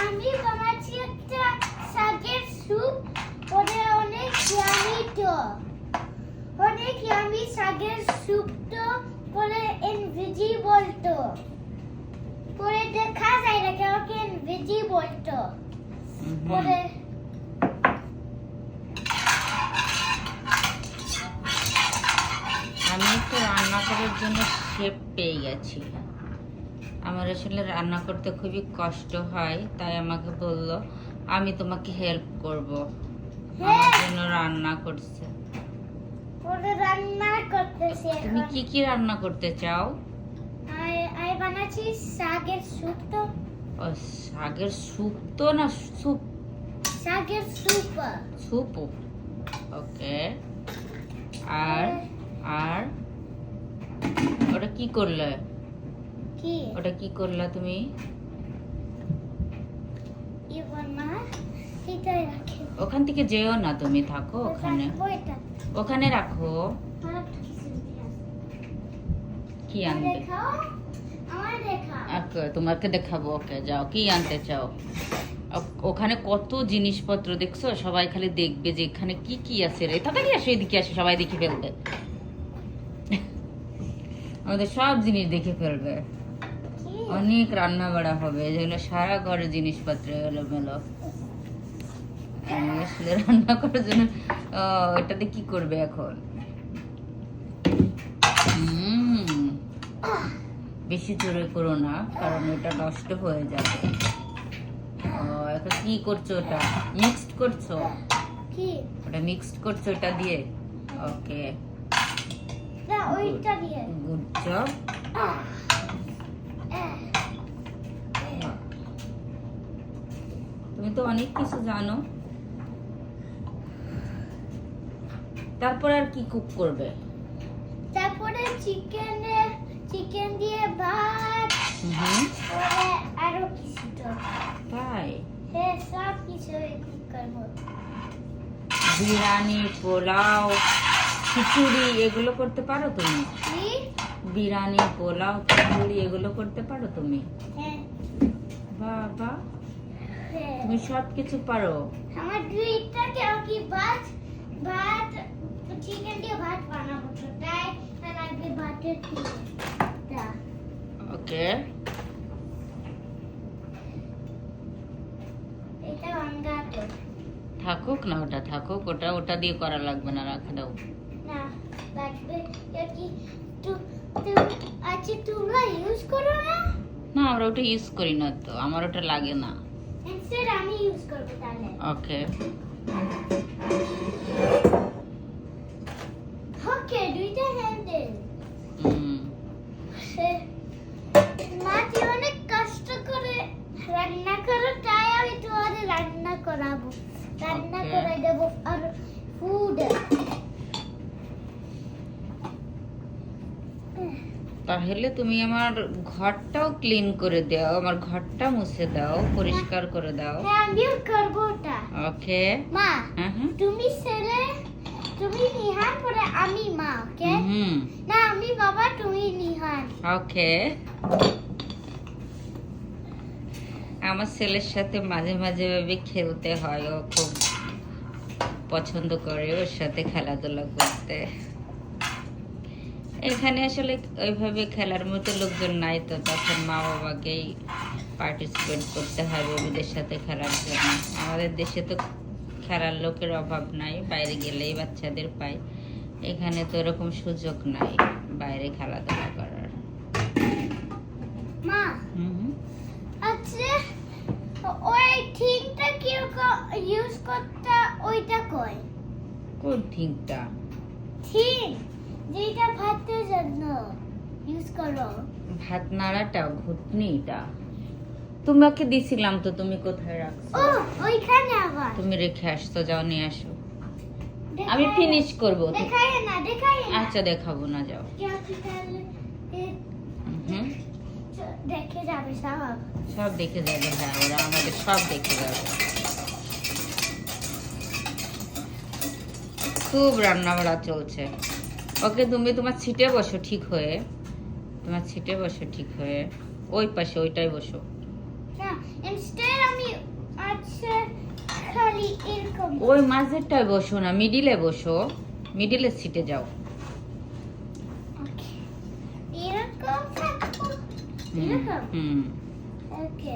একটা শাকের স্যুপ। ওটা অনেক ইয়ামি তো। অনেক ইয়ামি শাকের স্যুপ তো পরে ইনভিজিবল তো। পরে দেখা যায় না কেউ কি ইনভিজিবল তো। হুম। পরে আমি একটু রান্না করার জন্য শেপ পেয়ে গেছি। আমার আসলে রান্না করতে খুবই কষ্ট হয় তাই আমাকে বলল আমি তোমাকে হেল্প করব। আমার জন্য রান্না করছে। পরে রান্না করতেছি তুমি কি কি রান্না করতে চাও? আই আই বানাচ্ছি শাকের স্যুপ তো। ও শাকের স্যুপ তো না স্যুপ? শাকের স্যুপ। স্যুপ? ওকে। আর আর ওটা কি করলে? কি? ওটা কি করলা তুমি? রাখে। ওখান থেকে যেও না তুমি থাকো ওখানে ওখানে। রাখো। কি ওকে তোমাকে দেখাবো ওকে যাও কি আনতে চাও? ওখানে কত জিনিসপত্র দেখছ? সবাই খালি দেখবে যে এখানে কি কি আছে রে। তাড়াতাড়ি আসো এদিকে আসো সবাই দেখে ফেলবে। আমাদের সব জিনিস দেখে ফেলবে। অনেক রান্না বাড়া হবে যেগুলো সারা ঘরে জিনিসপত্র এলোমেলো। আমি আসলে রান্না করার জন্য এটাতে কি করবে এখন? হুম। বেশি জোরে করো না কারণ এটা নষ্ট হয়ে যাবে। এখন কি করছ ওটা? মিক্সড করছ? কি? ওটা মিক্সড করছ ওটা দিয়ে? ওকে। ওইটা দিয়ে। গুড জব তুমি তো অনেক কিছু জানো। তারপর আর কি কুক করবে? তারপরে চিকেন চিকেন দিয়ে ভাত আরও কিছু তো। তাই? হ্যাঁ সব কিছু কুক করব বিরিয়ানি পোলাও খিচুড়ি এগুলো করতে পারো তুমি? বিরিয়ানি পোলাও খিচুড়ি এগুলো করতে পারো তুমি? হ্যাঁ। বাবা হ্যাঁ। তুমি সব কিছু পারো? আমার দুইটা কেউ কি ভাত ভাত চিকেন দিয়ে ভাত বানাবো তো তাই আগে ভাতের ওকে। এটা অঙ্গা তো থাকুক না ওটা থাকুক ওটা ওটা দিয়ে করা লাগবে না রাখে দাও। না লাগবে। কি আচ্ছা তোমরা ইউজ করো না? না আমরা ওটা ইউজ করি না তো আমার ওটা লাগে না। স্যার আমি ইউজ করব তাহলে। ওকে ওকে দুইটা হ্যান্ডেল হুম মাটি অনেক কষ্ট করে রান্না করো তাই আমি তোমাদের রান্না করাবো রান্না Okay. করে দেবো আর ফুড তাহলে তুমি আমার ঘরটাও ক্লিন করে দাও আমার ঘরটা মুছে দাও পরিষ্কার করে দাও। হ্যাঁ আমিও করব ওটা। ওকে। মা হ্যাঁ হ্যাঁ। তুমি ছেলে তুমি নিহান পরে আমি মা ওকে? না আমি বাবা তুমি নিহান। ওকে। আমার ছেলের সাথে মাঝে মাঝে ভাবে খেলতে হয় ও খুব পছন্দ করে ওর সাথে খেলাধুলা করতে। এখানে আসলে ওইভাবে খেলার মতো লোকজন নাই তো তখন মা বাবাকেই পার্টিসিপেট করতে হয় বেবিদের সাথে খেলার জন্য। আমাদের দেশে তো খেলার লোকের অভাব নাই বাইরে গেলেই বাচ্চাদের পাই এখানে তো ওরকম সুযোগ নাই বাইরে খেলাধুলা করার। মা। আচ্ছা ওই থিংটা কীরকম ইউজ করতে ওইটা কয় কোন থিংটা থিং যেটা ভাতের জন্য ইউজ করো। ভাত নাড়াটা ঘুটনিটা তোমাকে দিছিলাম তো তুমি কোথায় রাখছো? ও ওইখানে আবার। তুমি রেখে আসতো যাও নিয়ে আসো। আমি ফিনিশ করব দেখায় না দেখায় না। আচ্ছা দেখাবো না যাও। দেখে যাবে সব। সব দেখে যাবে হ্যাঁ ওরা আমাদের সব দেখে যাবে। খুব রান্না বাড়া চলছে। ওকে তুমি তোমার সিটে বসো ঠিক হয়ে। তোমার সিটে বসো ঠিক হয়ে। ওই পাশে ওইটাই বসো। আচ্ছা ওই মাঝেরটায় বসো না মিডিলে বসো। মিডিলের সিটে যাও। হুম ওকে